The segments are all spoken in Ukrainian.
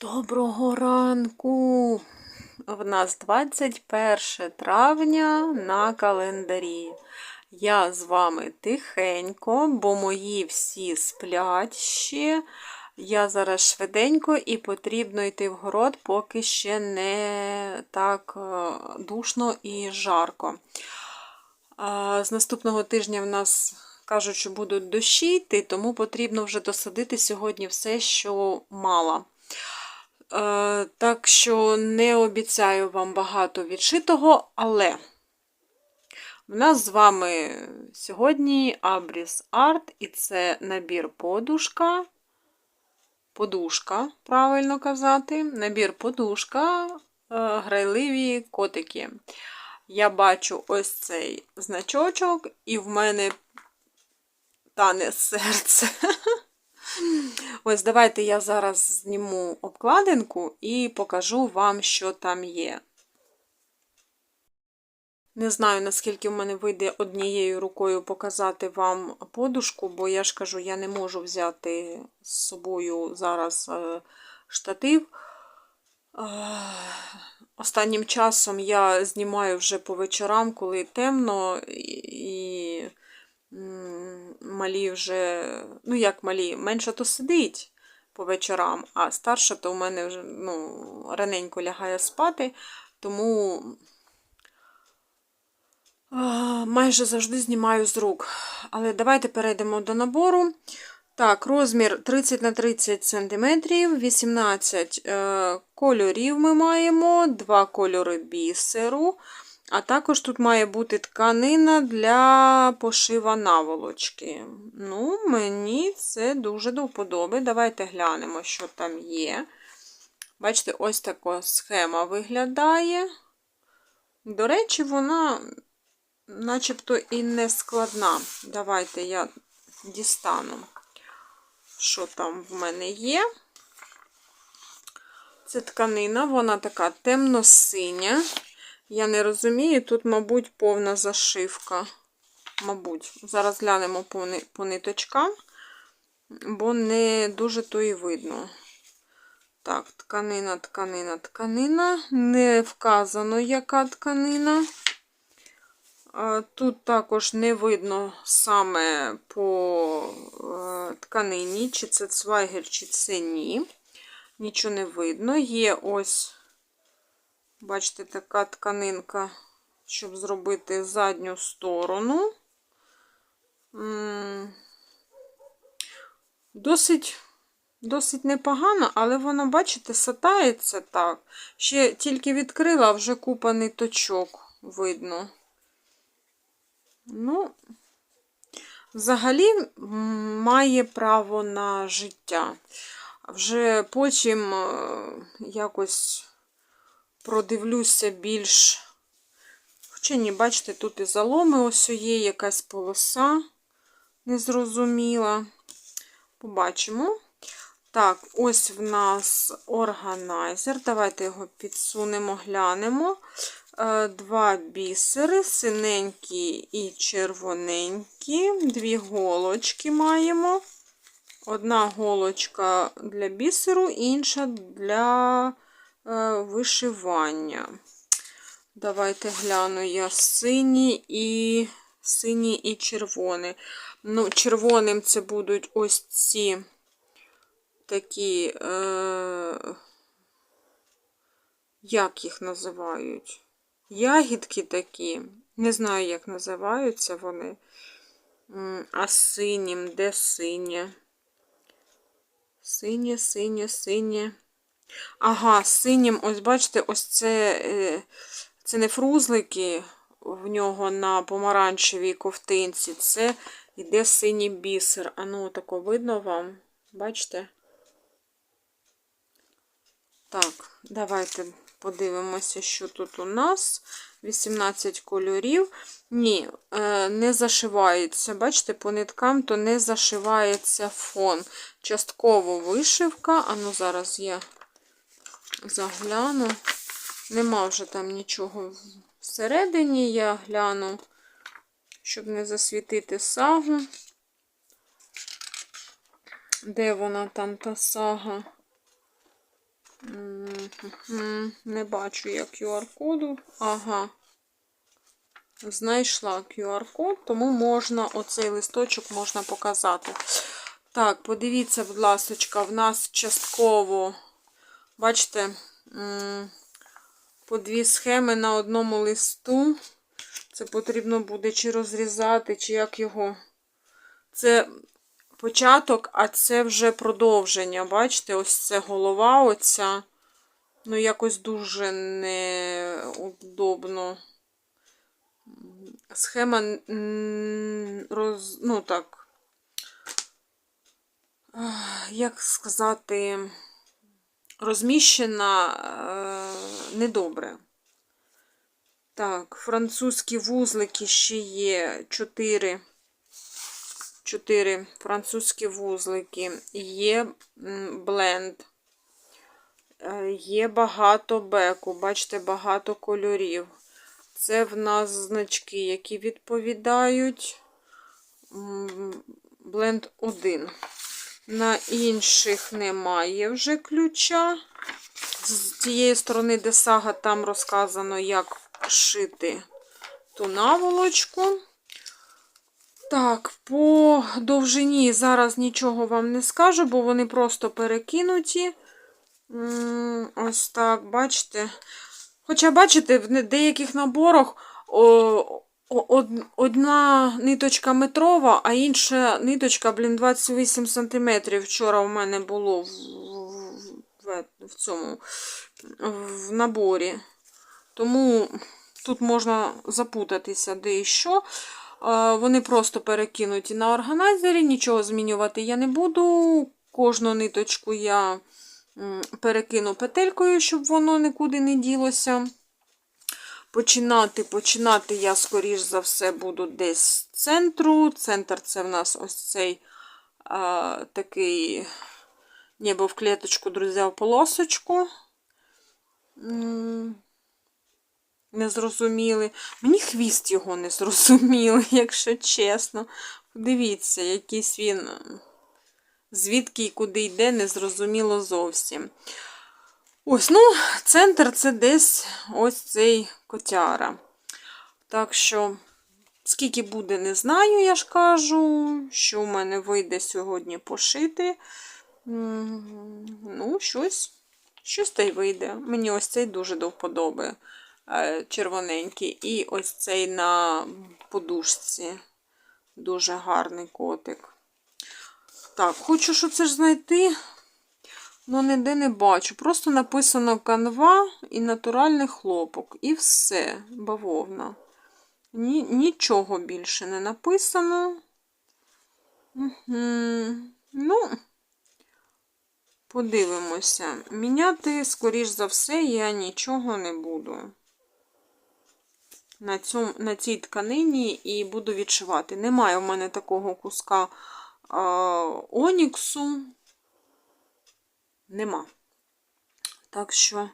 Доброго ранку! В нас 21 травня на календарі. Я з вами тихенько, бо мої всі сплять ще. Я зараз швиденько і потрібно йти в город, поки ще не так е, душно і жарко. З наступного тижня в нас кажуть, що будуть дощі тому потрібно вже досадити сьогодні все, що мала. Е, Так що не обіцяю вам багато відшитого, але в нас з вами сьогодні Abris Art, і це набір подушка. Подушка, правильно казати, набір подушка, е, грайливі котики. Я бачу ось цей значочок, і в мене тане серце. Ось, давайте я зараз зніму обкладинку і покажу вам, що там є. Не знаю, наскільки в мене вийде однією рукою показати вам подушку, бо я ж кажу, я не можу взяти з собою зараз е, штатив. Е, останнім часом я знімаю вже по вечорам, коли темно, і малі вже, ну як малі, менше то сидить по вечорам, а старша то у мене вже ну, раненько лягає спати, тому майже завжди знімаю з рук. Але давайте перейдемо до набору. Так, розмір 30 на 30 см, 18 е, кольорів ми маємо, два кольори бісеру. А також тут має бути тканина для пошива наволочки. Ну, мені це дуже до вподоби. Давайте глянемо, що там є. Бачите, ось така схема виглядає. До речі, вона начебто і не складна. Давайте я дістану, що там в мене є. Це тканина, вона така темно-синя. Я не розумію, тут, мабуть, повна зашивка. Мабуть, зараз глянемо по, по ниточкам, бо не дуже то і видно. Так, тканина, тканина, тканина. Не вказано, яка тканина. Тут також не видно саме по е, тканині, чи це цвайгер, чи це ні. Нічого не видно. Є ось Бачите, така тканинка, щоб зробити задню сторону. Досить досить непогано, але воно, бачите, сатається так. Ще тільки відкрила, вже купа ниточок видно. Ну, взагалі має право на життя. Вже потім е, якось продивлюся більш. Хоча ні, бачите, тут і заломи ось є, якась полоса незрозуміла. Побачимо. Так, ось в нас органайзер. Давайте його підсунемо, глянемо. Е, два бісери, синенькі і червоненькі. Дві голочки маємо. Одна голочка для бісеру, інша для вишивання. Давайте гляну я сині і сині і червоний. Ну, червоним це будуть ось ці такі, е, як їх називають? Ягідки такі. Не знаю, як називаються вони. А синім, де синє? Синє, синє, синє. Ага, синім, ось бачите, ось це е, це не фрузлики в нього на помаранчевій ковтинці. Це йде синій бісер. А ну, тако видно вам? Бачите? Так, давайте подивимося, що тут у нас. 18 кольорів. Ні, е, не зашивається. Бачите, по ниткам то не зашивається фон. Частково вишивка. А ну, зараз я загляну. Нема вже там нічого всередині, я гляну, щоб не засвітити сагу. Де вона там та сага? Не бачу я QR-коду. Ага. Знайшла QR-код, тому можна оцей листочок можна показати. Так, подивіться, будь ласка, в нас частково, бачите, по дві схеми на одному листу. Це потрібно буде чи розрізати, чи як його. Це початок, а це вже продовження. Бачите, ось це голова оця. Ну, якось дуже неудобно. Схема роз, ну так, як сказати, розміщена е, недобре. Так, французькі вузлики ще є 4. 4 французькі вузлики. Є бленд. Е, Є багато беку, бачите, багато кольорів. Це в нас значки, які відповідають. Бленд 1. На інших немає вже ключа. З тієї сторони, де сага, там розказано, як шити ту наволочку. Так, по довжині зараз нічого вам не скажу, бо вони просто перекинуті. Ось так, бачите. Хоча, бачите, в деяких наборах о, одна ниточка метрова, а інша ниточка, блін, 28 см. Вчора у мене було в, в, в, цьому в наборі. Тому тут можна запутатися де і що. Вони просто перекинуті на органайзері, нічого змінювати я не буду. Кожну ниточку я перекину петелькою, щоб воно нікуди не ділося. Починати, починати я, скоріш за все, буду десь з центру. Центр це в нас ось цей а, такий небо в клеточку, друзі, в полосочку. Не зрозуміли. Мені хвіст його не зрозуміли, якщо чесно. Дивіться, якийсь він. Звідки і куди йде, не зрозуміло зовсім. Ось, ну, центр це десь ось цей котяра. Так що, скільки буде, не знаю, я ж кажу, що в мене вийде сьогодні пошити. Ну, щось, щось та й вийде. Мені ось цей дуже до вподоби е, червоненький. І ось цей на подушці. Дуже гарний котик. Так, хочу, щоб це ж знайти. Ну, ніде не бачу. Просто написано канва і натуральний хлопок. І все, бавовна. Ні, нічого більше не написано. Угу. Ну, подивимося. Міняти, скоріш за все, я нічого не буду. На, цьому, на цій тканині і буду відшивати. Немає в мене такого куска а, оніксу. Нема. Так що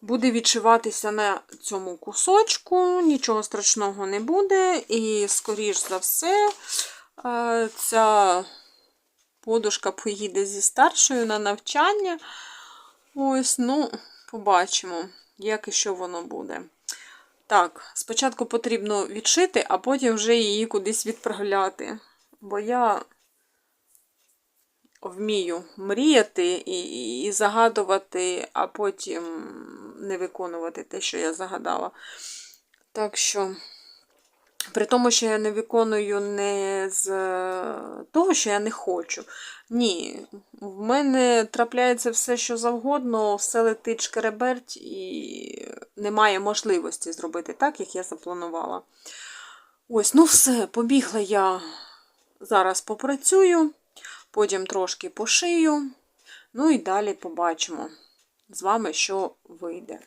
буде відшиватися на цьому кусочку, нічого страшного не буде. І, скоріш за все, е, ця подушка поїде зі старшою на навчання. Ось, ну, побачимо, як і що воно буде. Так, спочатку потрібно відшити, а потім вже її кудись відправляти. Бо я вмію мріяти і, і, загадувати, а потім не виконувати те, що я загадала. Так що, при тому, що я не виконую не з того, що я не хочу. Ні, в мене трапляється все, що завгодно, все летить шкереберть і немає можливості зробити так, як я запланувала. Ось, ну все, побігла я зараз попрацюю, потім трошки пошию, ну і далі побачимо з вами, що вийде.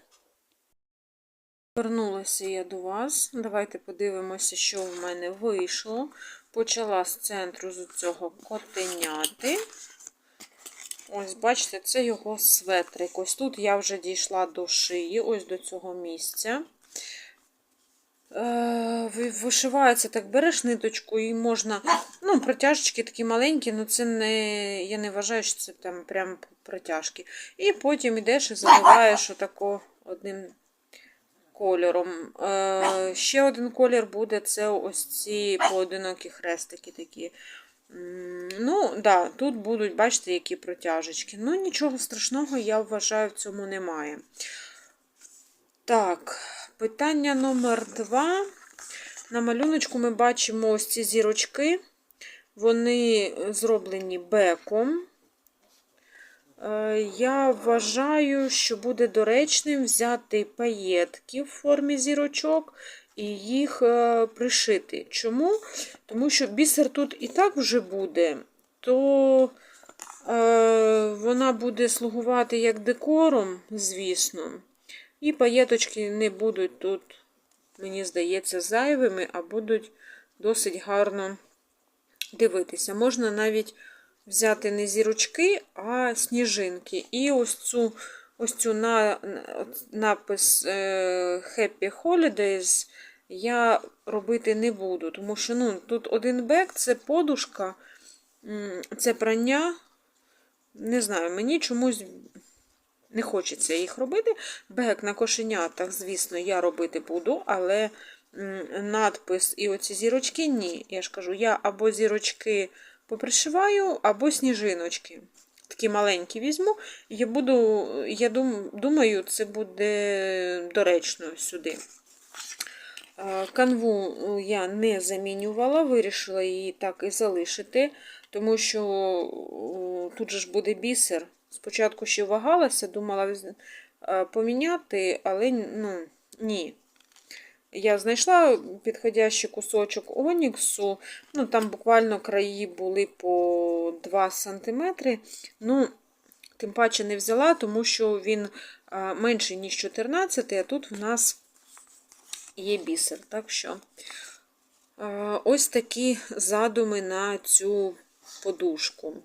Вернулася я до вас. Давайте подивимося, що в мене вийшло. Почала з центру з цього котеняти. Ось, бачите, це його светрик. Ось тут я вже дійшла до шиї, ось до цього місця. Е, Вишивається так, береш ниточку і можна. Ну, протяжечки такі маленькі, але це не. Я не вважаю, що це там прям протяжки. І потім йдеш і заливаєш отако одним кольором. Е, ще один колір буде це ось ці поодинокі хрестики такі. Ну, да, тут будуть, бачите, які протяжечки. Ну, нічого страшного, я вважаю, в цьому немає. Так, питання номер два. На малюночку ми бачимо ось ці зірочки. Вони зроблені беком. Е, Я вважаю, що буде доречним взяти паєтки в формі зірочок і їх е, пришити. Чому? Тому що бісер тут і так вже буде, то е, вона буде слугувати як декором, звісно. І паєточки не будуть тут, мені здається, зайвими, а будуть досить гарно дивитися. Можна навіть взяти не зірочки, а сніжинки. І ось цю ось цю на, на- напис е, Happy Holidays я робити не буду, тому що ну, тут один бек це подушка, це прання. Не знаю, мені чомусь не хочеться їх робити. Бек на кошенятах, звісно, я робити буду, але надпис і оці зірочки ні. Я ж кажу, я або зірочки попришиваю, або сніжиночки. Такі маленькі візьму. Я буду, я думаю, це буде доречно сюди. Е, Канву е, я не замінювала, вирішила її так і залишити, тому що тут же ж буде бісер. Спочатку ще вагалася, думала е, поміняти, але ну, ні. Я знайшла підходящий кусочок оніксу, ну там буквально краї були по 2 см. Ну, тим паче не взяла, тому що він е, менший, ніж 14, а тут в нас є бісер. Так що е, ось такі задуми на цю подушку.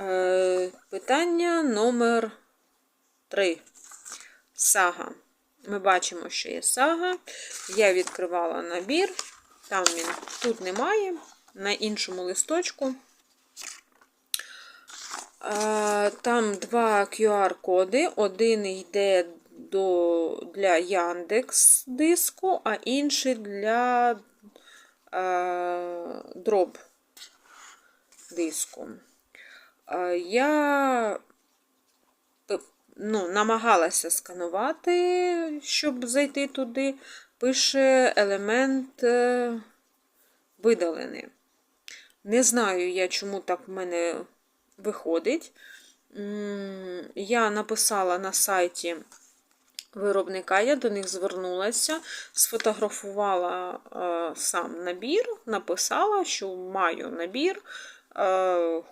Е, Питання номер 3. Сага. Ми бачимо, що є сага. Я відкривала набір. Там він тут немає, на іншому листочку. Е, Там два QR-коди. Один йде до, для Яндекс диску, а інший для е, дроб диску. Е, Я ну, намагалася сканувати, щоб зайти туди. Пише елемент е, видалений. Не знаю я, чому так в мене виходить. Я написала на сайті виробника, я до них звернулася, сфотографувала е, сам набір, написала, що маю набір,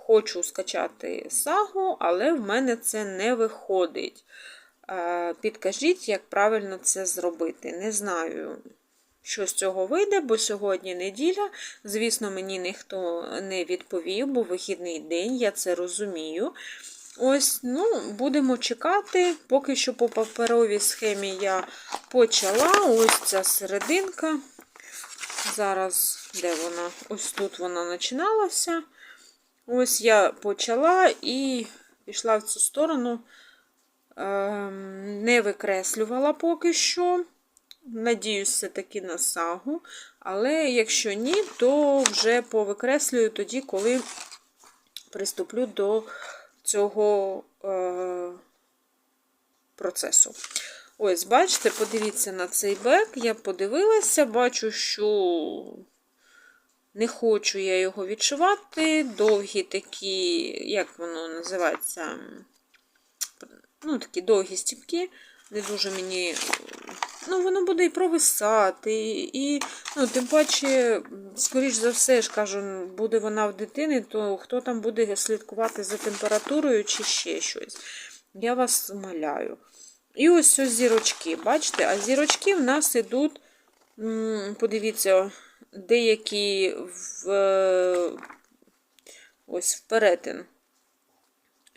хочу скачати сагу, але в мене це не виходить. Е, Підкажіть, як правильно це зробити. Не знаю, що з цього вийде, бо сьогодні неділя. Звісно, мені ніхто не відповів, бо вихідний день, я це розумію. Ось, ну, будемо чекати. Поки що по паперовій схемі я почала. Ось ця серединка. Зараз, де вона? Ось тут вона починалася. Ось я почала і пішла в цю сторону. Ем, Не викреслювала поки що. Надіюсь, все-таки на сагу. Але якщо ні, то вже повикреслюю тоді, коли приступлю до цього е, процесу. Ось, бачите, подивіться на цей бек. Я подивилася, бачу, що не хочу я його відшивати. Довгі такі, як воно називається, ну, такі довгі стіпки. Не дуже мені. Ну, воно буде і провисати, і, ну, тим паче, скоріш за все, ж кажу, буде вона в дитини, то хто там буде слідкувати за температурою чи ще щось. Я вас умоляю. І ось ось зірочки, бачите? А зірочки в нас ідуть, подивіться, деякі в е, ось в перетин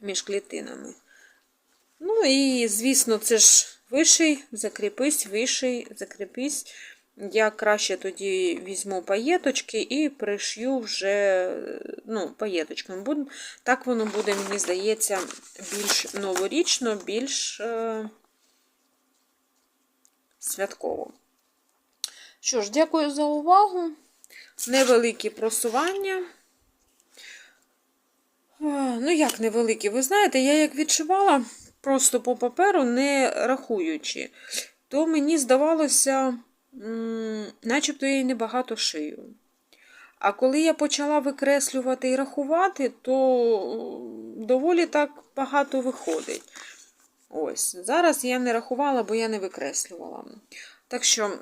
між клітинами. Ну і, звісно, це ж виший, закріпись, виший, закріпись. Я краще тоді візьму паєточки і пришью вже ну, паєточками. Так воно буде, мені здається, більш новорічно, більш е, святково. Що ж, дякую за увагу. Невеликі просування. Ну, як невеликі, ви знаєте, я як відшивала просто по паперу, не рахуючи, то мені здавалося, начебто я й небагато шию. А коли я почала викреслювати і рахувати, то доволі так багато виходить. Ось, зараз я не рахувала, бо я не викреслювала. Так що,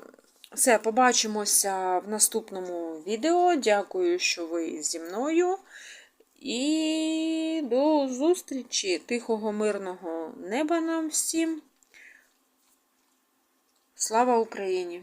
все, побачимося в наступному відео. Дякую, що ви зі мною. І до зустрічі, тихого, мирного неба нам всім. Слава Україні!